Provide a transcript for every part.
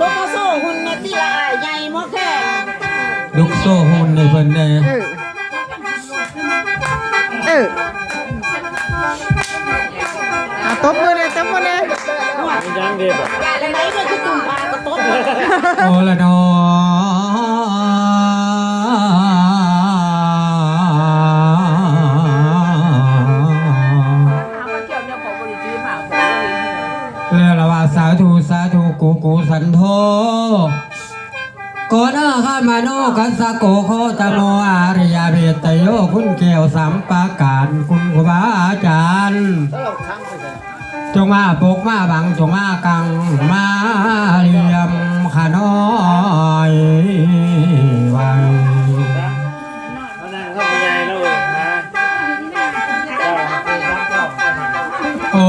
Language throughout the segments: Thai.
ตัวโซ่หุ่นมาที่ละอายใหญ่มอแค่ลูกโซ่หุ่นในเพิ่นได้เออเอออะตบมือเลยตบมือเลยยังเด็บอะอะไรไหนก็คือตุ่มปลากระต้นโอละนอ แล้วละว่าสาธุสาธุกูกูสันโธโกนาข้ามาโนกัสสะโกโคตโมอาริยาเบตโยคุณเกี่ยวสัมปาการคุณครูบาอาจารย์จงมาปกมาบังจงมากังมาเรียมขาน้อยวังมานั่งเข้าไปใหญ่แล้วเว้ยฮะโอ้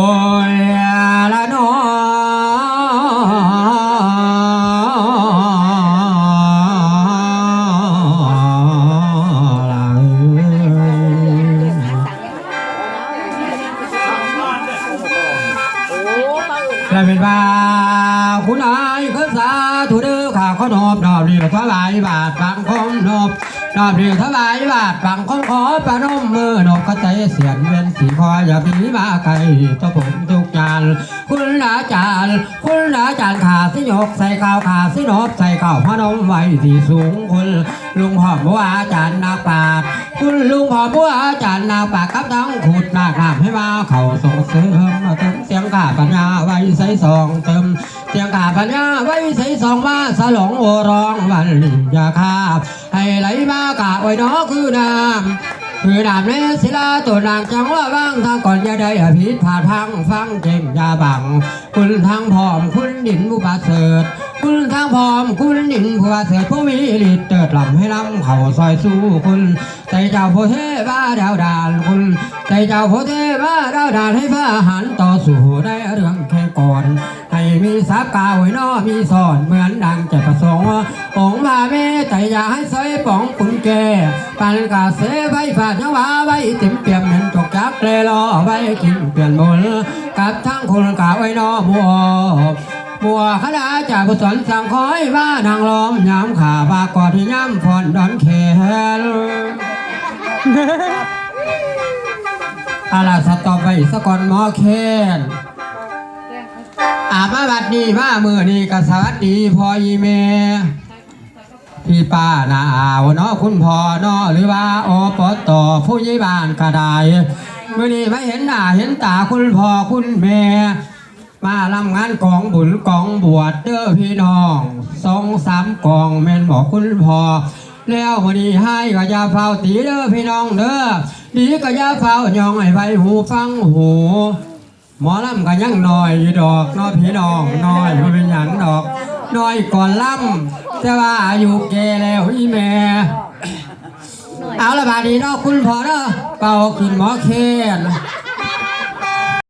และเป็นว่าคุณอายคือสาธุเด้อข้าขอนอบนอบเรียถวายบาทฟังคมนอบนอบเรียถวายบาทฟังคมขอประนมมือนอบกระใจเสียนเวียนสีคออย่ามีมาไกลตัวผมทุกจานคุณอาจารย์คุณอาจารย์ขาสิยกใส่ข้าวขาสินอบใส่ข้าวพนมไว้ที่สูงคุณลุงหอมบัวอาจารย์นาปาดคุณลุงหอมบัวอาจารย์นาปาดกับทั้งขุดนาคามให้มาเข่าส่งเสริม ขาปัญญาไว้ใส่สองเติมเสียงขาปัญญาไว้ใส่สองมาสลองโอรองวันลิยาคาบให้ไหลมากะไว้เนอคือน้ำคือน้ำในศิลาตัวนางจังว่าบ้างทางก่อนอย่าได้อภิษผ่าทางฟังเจงยาบัง คุณทางพร้อมคุณดินมุปาเสด คุณทางพร้อมคุณดินผู้ประเสริฐผู้มีฤทธิ์เติดลำให้ลำเข่าซอยสู้คุณใจเจ้าโพเทวาดาวดานคุณใจเจ้าโพเทวาดาวดานให้พระหันต่อสู้ได้เรื่องแค่ก่อนให้มีทรัพย์กาวไว้นอมีสอนเหมือนดังใจประสงค์องมาเมแต่อย่าให้ซอยป่องคุณแก่ปันกาเสไว้ฝาดยังว่าไว้เต็มเปี่ยมเหมือนจกจักเลยรอไว้กินเปลี่ยนมนกับทั้งคนกาไว้นอบัว บัวคณะจากกุศลสังคอยว่านางล้อมย้ำขาบากอดที่ย้ำฟอนดอนเขลอาลาสตอไปสกอนหมอเคนอามาบัดนี้มามือนี้ก็สวัสดีพ่อยีเมพี่ป้านาอาวเนาะคุณพ่อเนาะหรือว่าอปตผู้ใหญ่บ้านก็ได้เมื่อนี้ไม่เห็นหน้าเห็นตาคุณพ่อคุณแม่ มาลำงานกองบุญกองบวชเด้อพี่น้องสองสามกองแม่นบอกคุณพ่อแล้ววันนี้ให้ก็อย่าเฝ้าตีเด้อพี่น้องเด้อดีก็อย่าเฝ้ายองให้ไปหูฟังหูหมอลำก็ยังน้อยดอกน้อพี่น้องน้อยบ่เป็นหยังดอกน้อยก่อนลำแต่ว่าอายุแก่แล้วอีแม่เอาละบาดนี้เนาะคุณพ่อเนาะเป่าขึ้นหมอเคน